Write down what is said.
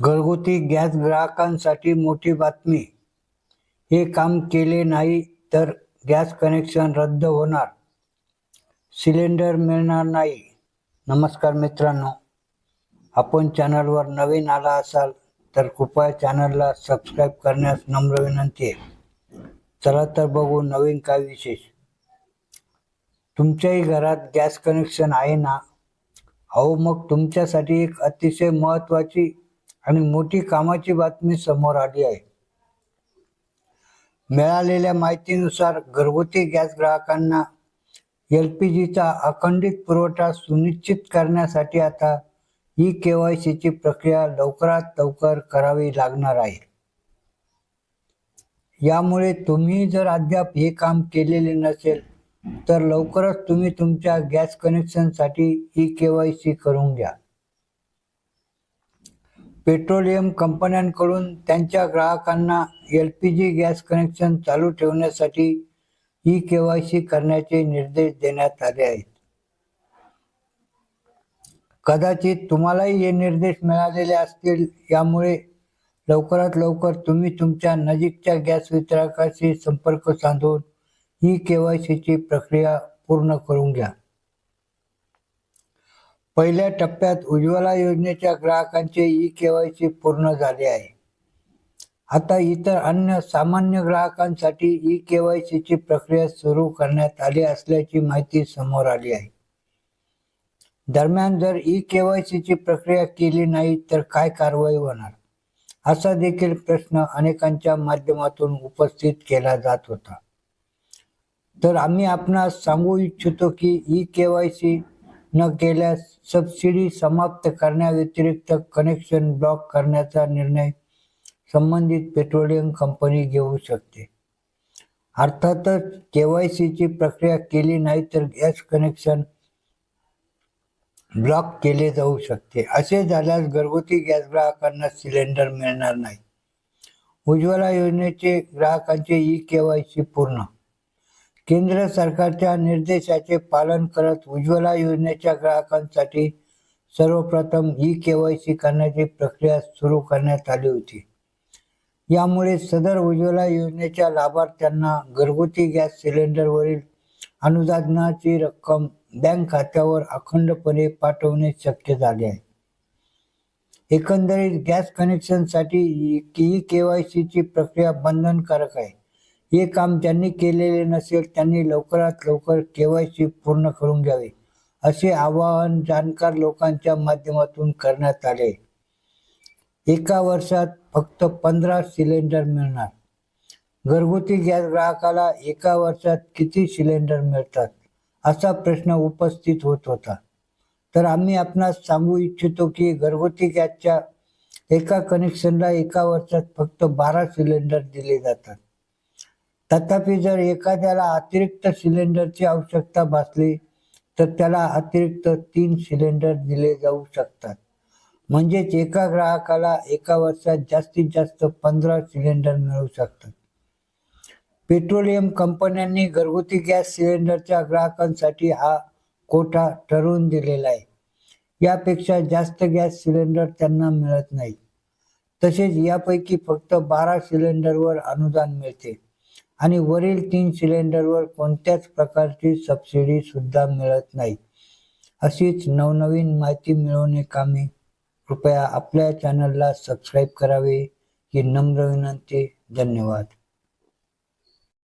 घरगुती गॅस ग्राहकांसाठी मोठी बातमी. हे काम केले नाही तर गॅस कनेक्शन रद्द होणार. सिलेंडर मिळणार नाही. नमस्कार मित्रांनो आपण चॅनलवर नवीन आला असाल तर कृपया चॅनलला सबस्क्राईब करण्यास नम्र विनंती आहे. चला तर बघू नवीन काय विशेष. तुमच्याही घरात गॅस कनेक्शन आहे ना? अहो मग तुमच्यासाठी एक अतिशय महत्त्वाची आणि मोठी कामाची बातमी समोर आली आहे. मिळालेल्या माहितीनुसार घरगुती गॅस ग्राहकांना एल पी जीचा अखंडित पुरवठा सुनिश्चित करण्यासाठी आता ई के वाय सीची प्रक्रिया लवकरात लवकर करावी लागणार आहे. यामुळे तुम्ही जर अद्याप हे काम केलेले नसेल तर लवकरच तुम्ही तुमच्या गॅस कनेक्शनसाठी ई के वाय सी करून घ्या. पेट्रोलियम कंपन्यांकडून त्यांच्या ग्राहकांना L P G gas connection चालू ठेवण्यासाठी ई के वाय सी करण्याचे निर्देश देण्यात आले आहेत. कदाचित तुम्हालाही हे निर्देश मिळालेले असतील यामुळे लवकरात लवकर तुम्ही तुमच्या नजीकच्या गॅस वितरकाशी संपर्क साधून ई के वाय सीची प्रक्रिया पूर्ण करून घ्या. पहिल्या टप्प्यात उज्ज्वला योजनेच्या ग्राहकांचे ई के वाय सी पूर्ण झाले आहे. आता इतर अन्य सामान्य ग्राहकांसाठी ई के वाय सीची प्रक्रिया सुरू करण्यात आली असल्याची माहिती समोर आली आहे. दरम्यान जर ई के वाय सीची प्रक्रिया केली नाही तर काय कारवाई होणार? असा देखील प्रश्न अनेकांच्या माध्यमातून उपस्थित केला जात होता. तर आम्ही आपणास सांगू इच्छितो की ई के वाय सी न केल्यास सबसिडी समाप्त करण्याव्यतिरिक्त कनेक्शन ब्लॉक करण्याचा निर्णय संबंधित पेट्रोलियम कंपनी घेऊ शकते. अर्थातच के वाय सीची प्रक्रिया केली नाही तर गॅस कनेक्शन ब्लॉक केले जाऊ शकते. असे झाल्यास घरगुती गॅस ग्राहकांना सिलेंडर मिळणार नाही. उज्ज्वला योजनेचे ग्राहकांचे ई के वाय सी पूर्ण केंद्र सरकारच्या निर्देशाचे पालन करत उज्ज्वला योजनेच्या ग्राहकांसाठी सर्वप्रथम ई के वाय सी करण्याची प्रक्रिया सुरू करण्यात आली होती. यामुळे सदर उज्ज्वला योजनेच्या लाभार्थ्यांना घरगुती गॅस सिलेंडरवरील अनुदानाची रक्कम बँक खात्यावर अखंडपणे पाठवणे शक्य झाले आहे. एकंदरीत गॅस कनेक्शनसाठी ई के वाय सीची प्रक्रिया बंधनकारक आहे. हे काम ज्यांनी केलेले नसेल त्यांनी लवकरात लवकर के वाय सी पूर्ण करून घ्यावे असे आवाहन जाणकार लोकांच्या माध्यमातून करण्यात आले. एका वर्षात फक्त पंधरा सिलेंडर मिळणार. घरगुती गॅस ग्राहकाला एका वर्षात किती सिलेंडर मिळतात असा प्रश्न उपस्थित होत होता. तर आम्ही आपणास सांगू इच्छितो की घरगुती गॅसच्या एका कनेक्शनला एका वर्षात फक्त बारा सिलेंडर दिले जातात. तथापि जर एखाद्याला अतिरिक्त सिलेंडरची आवश्यकता भासली तर त्याला अतिरिक्त तीन सिलेंडर दिले जाऊ शकतात. म्हणजेच एका ग्राहकाला एका वर्षात जास्तीत जास्त पंधरा सिलेंडर मिळू शकतात. पेट्रोलियम कंपन्यांनी घरगुती गॅस सिलेंडरच्या ग्राहकांसाठी हा कोटा ठरवून दिलेला आहे. यापेक्षा जास्त गॅस सिलेंडर त्यांना मिळत नाही. तसेच यापैकी फक्त बारा सिलेंडरवर अनुदान मिळते. आणि वरील तीन सिलेंडरवर कोणत्याच प्रकारची सबसिडी सुद्धा मिळत नाही. अशीच नवनवीन माहिती मिळवणे कामी कृपया आपल्या चॅनलला सबस्क्राईब करावे ही नम्र विनंती. धन्यवाद.